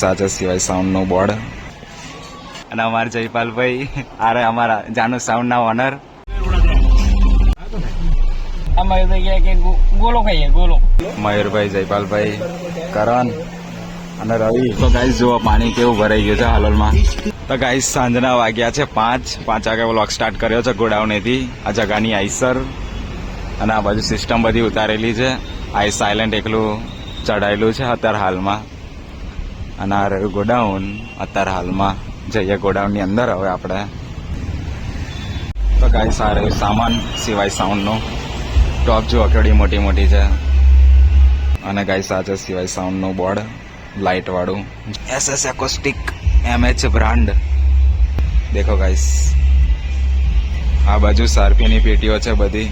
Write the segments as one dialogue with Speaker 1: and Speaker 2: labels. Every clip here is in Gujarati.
Speaker 1: સાચા સિવાય સાઉન્ડનું બોર્ડ. અને અમારા જયપાલભાઈ અરે અમારા જાનુ સાઉન્ડ ના ઓનર મયુરભાઈ જયપાલભાઈ કરણ અને રવિ. તો ગાઈસ જુઓ પાણી કેવું ભરાઈ ગયું છે હાલોલમાં. તો ગાઈસ સાંજના વાગ્યા છે પાંચ. પાંચ વાગે વ્લોગ સ્ટાર્ટ કર્યો છે ગોડાઉનેથી. આ જગાની આઈસર. અને આ બાજુ સિસ્ટમ બધી ઉતારેલી છે. આઈ સાયલેન્ટ એકલું ચડાયેલું છે અત્યારે હાલમાં. અને આ રહ્યું ગોડાઉન અત્યારે હાલમાં જઈએ ગોડાઉનની અંદર. હવે આપણે તો ગાઈસ આ રહ્યું સામાન સિવાય સાઉન્ડનું ટોપ જુઓ કેવડી મોટી મોટી છે. અને ગાઈસ છે સિવાય સાઉન્ડનું બોર્ડ લાઇટ વાળું. S S acoustic MH brand દેખો ગાઈસ આ બાજુ સાર્પીની પેટીઓ છે બધી.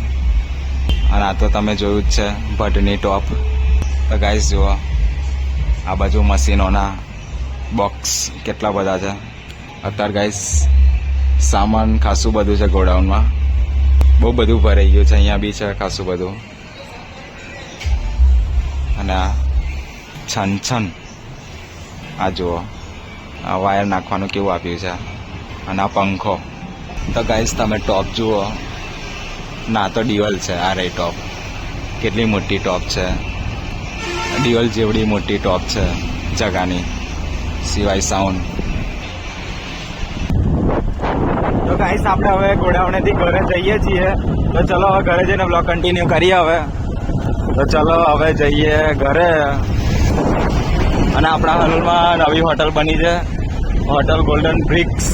Speaker 1: અને આ તો તમે જોયું જ છે, ભટ્ટની ટોપ તો ગાઈસ જુઓ. આ બાજુ મશીનોના બોક્સ કેટલા બધા છે? અત્યારે ગાઈસ સામાન ખાસું બધું છે ગોડાઉનમાં. બહુ બધું ભરાઈ ગયું છે, અહીંયા બી છે ખાસું બધું. અને આ છન છન. આ જુઓ, આ વાયર નાખવાનું કેવું આપ્યું છે. અને આ પંખો. તો ગાઈસ તમે ટોપ જુઓ. ના, તો ડિવલ છે, આ રે ટોપ કેટલી મોટી ટોપ છે. ડિવલ જેવડી મોટી ટોપ છે જગાની. સિવાય સાઉન્ડ તો ગાઈસ આપણે હવે ગોડાવણેથી ઘરે જઈએ છીએ. તો ચલો હવે ઘરે જઈને બ્લોગ કન્ટિન્યુ કરીએ હવે. તો ચલો હવે જઈએ ઘરે. અને આપણા હાલમાં નવી હોટલ બની છે. હોટલ ગોલ્ડન બ્રિક્સ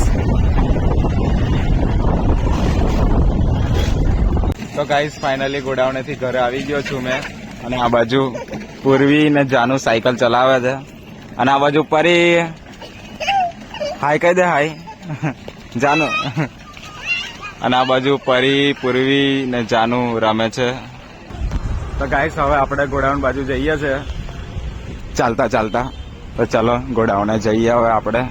Speaker 1: તો ગાઈસ ફાઇનલી ગોડાવણેથી ઘરે આવી ગયો છું મેં. અને આ બાજુ પૂર્વી ને જાનુ સાયકલ ચલાવે છે. અને આ બાજુ પરી હાય કહી દે હાય. જાનુ. અને આ બાજુ પરી, પૂર્વી ને જાનુ રમે છે. તો ગાઈસ હવે આપણે ગોડાઉન બાજુ જઈએ છે. ચાલતા ચાલતા. તો ચાલો, ગોડાઉને જઈએ હવે આપણે.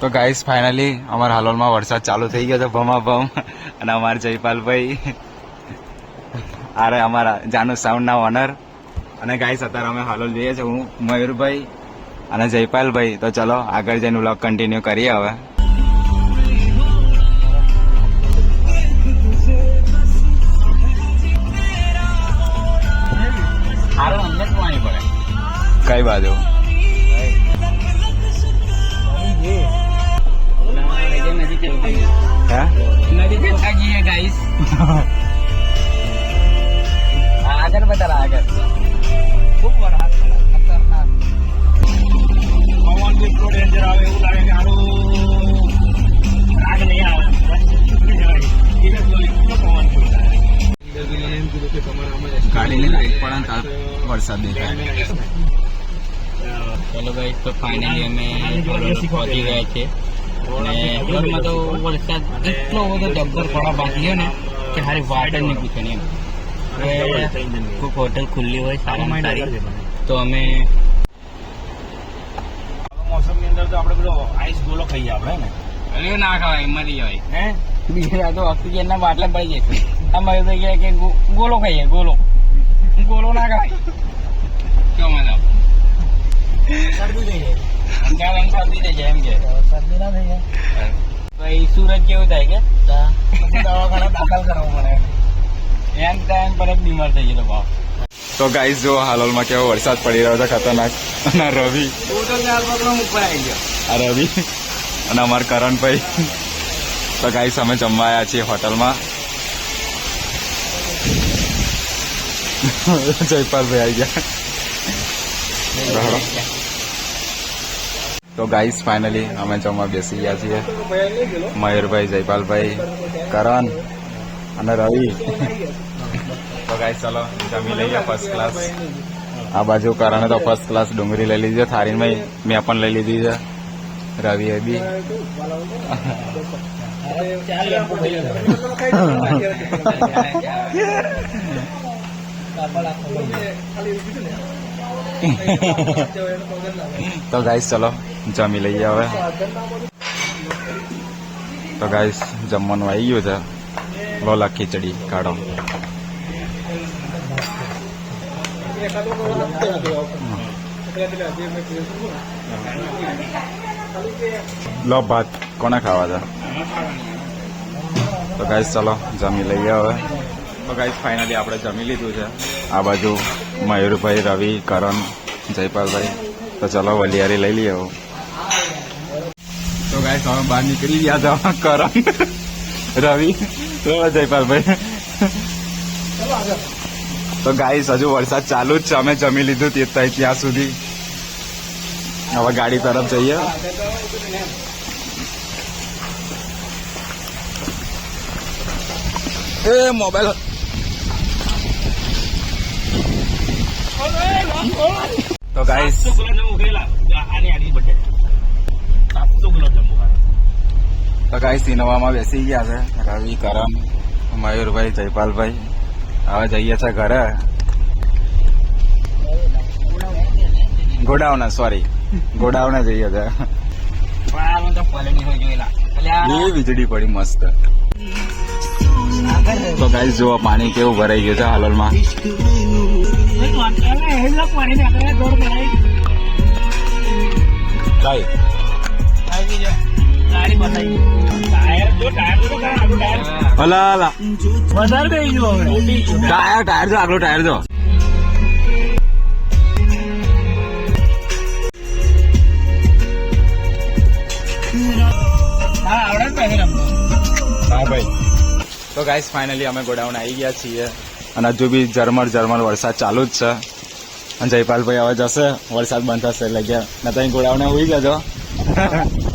Speaker 1: તો ગાઈસ ફાઇનલી અમારા હાલોલમાં વરસાદ ચાલુ થઈ ગયો છે ભમાભમ. અને અમારા જયપાલભાઈ. અરે અમારા જાનુ સાઉન્ડના ઓનર અને ગાઈસ અત્યારે અમે હાલોલ જઈએ છીએ. હું મયુરભાઈ અને જયપાલભાઈ. તો ચલો આગળ જઈને વ્લોગ કન્ટિન્યુ કરીએ હવે. કઈ બાજુ? હે?
Speaker 2: નદી ગાઈસ વરસાદ
Speaker 1: દેખાય.
Speaker 2: ચલો ભાઈ તો ફાઇનલી અમે પહોંચી ગયા છે અને ફ્લોરમાં તો વરસાદ એટલો બધો જબ્બર પડવા બાકી ને કે હારી વાત જ નહીં પૂછવાની એમ. હવે કોઈક હોટલ ખુલ્લી હોય સારામાં સારી. તો અમે
Speaker 3: મોસમની અંદર તો આપણે પેલો આઈસ ગોલો ખાઈએ આપણે ને?
Speaker 2: અરે ના ખવાય મરી જવાય.
Speaker 3: હે?
Speaker 2: બીજા તો ઓક્સિજન ના બાટલા પડી જશે અમારે તો કે કે ગોલો ખાઈએ ગોલો. ગોલો ના ખવાય. કેવો મજા
Speaker 3: શરદી થઈ જાય.
Speaker 2: શરદી થઈ જાય એમ કે.
Speaker 3: શરદી ના થઈ જાય.
Speaker 2: ભાઈ સુરત કેવું થાય કે?
Speaker 3: દવાખાના દાખલ કરવો પડે
Speaker 2: એમ. ટાઈમ પર જ બીમાર થઈ ગયેલો ભાવ
Speaker 1: તો ગાઈસ જો હાલોલમાં કેવો વરસાદ પડી રહ્યો છે ખતરનાક અને રવિ.
Speaker 2: ઉપર આવી ગયો.
Speaker 1: આ રવિ. અને અમાર કરણભાઈ. તો ગાઈસ અમે જમવા આવ્યા છીએ હોટલમાં. જયપાલભાઈ આવી ગયા. તો ગાઈસ ફાઇનલી અમે જમવા બેસી ગયા છીએ. મયુરભાઈ જયપાલભાઈ કરણ અને રવિ. તો ગાઈસ ચલો જમી લઈએ ફર્સ્ટ ક્લાસ આ બાજુ કરણે તો ફર્સ્ટ ક્લાસ ડુંગળી લઈ લીધી છે થારીમાં મેં પણ લઈ લીધી છે. રવિ એ બી. તો ગાઈસ ચલો, જમી લઈએ હવે. તો ગાઈસ જમવાનું આવી ગયું છે. લોલા ખીચડી, કાઢો. લો ભાત, કોને ખાવા છે? તો ગાઈસ ચલો, જમી લઈએ હવે. તો ગાઈસ ફાઇનલી આપણે જમી લીધું છે. આ બાજુ મયુરભાઈ, રવિ, કરણ, જયપાલભાઈ. તો ચલો, વલિયારી લઈ લઈએ તો ગાઈસ હવે બહાર નીકળી ગયા છે કરણ, રવિ જયપાલભાઈ. તો ગાઈસ હજુ વરસાદ ચાલુ જ છે. અમે જમી લીધું તે ત્યાં સુધી. હવે ગાડી તરફ જઈએ. એ મોબાઈલ
Speaker 3: ગુલાબજાંબુ ગાઈસ
Speaker 1: તો ગાઈસ ઇનોવામાં બેસી ગયા છે. રવિ કરમ મયુરભાઈ જયપાલભાઈ. હવે જઈએ છે ઘરે. ગોડાઉન સોરી ગોડાઉને જઈએ છે.
Speaker 2: તો
Speaker 1: એ વીજળી પડી મસ્ત. તો ગાઈસ જુઓ પાણી કેવું ભરાઈ ગયું છે હાલોલમાં. કઈ
Speaker 3: ટાયર ટાયર જો
Speaker 1: આગલો ટાયર જો
Speaker 3: હા
Speaker 1: ભાઈ. તો ગાઈસ ફાઇનલી અમે ગોડાઉન આવી ગયા છીએ. અને હજુ બી ઝરમર ઝરમર વરસાદ ચાલુ જ છે. અને જયપાલભાઈ હવે જશે, વરસાદ બંધ થશે એટલે ગયા ને તો ગોડાઉને હોઈ ગયા છો.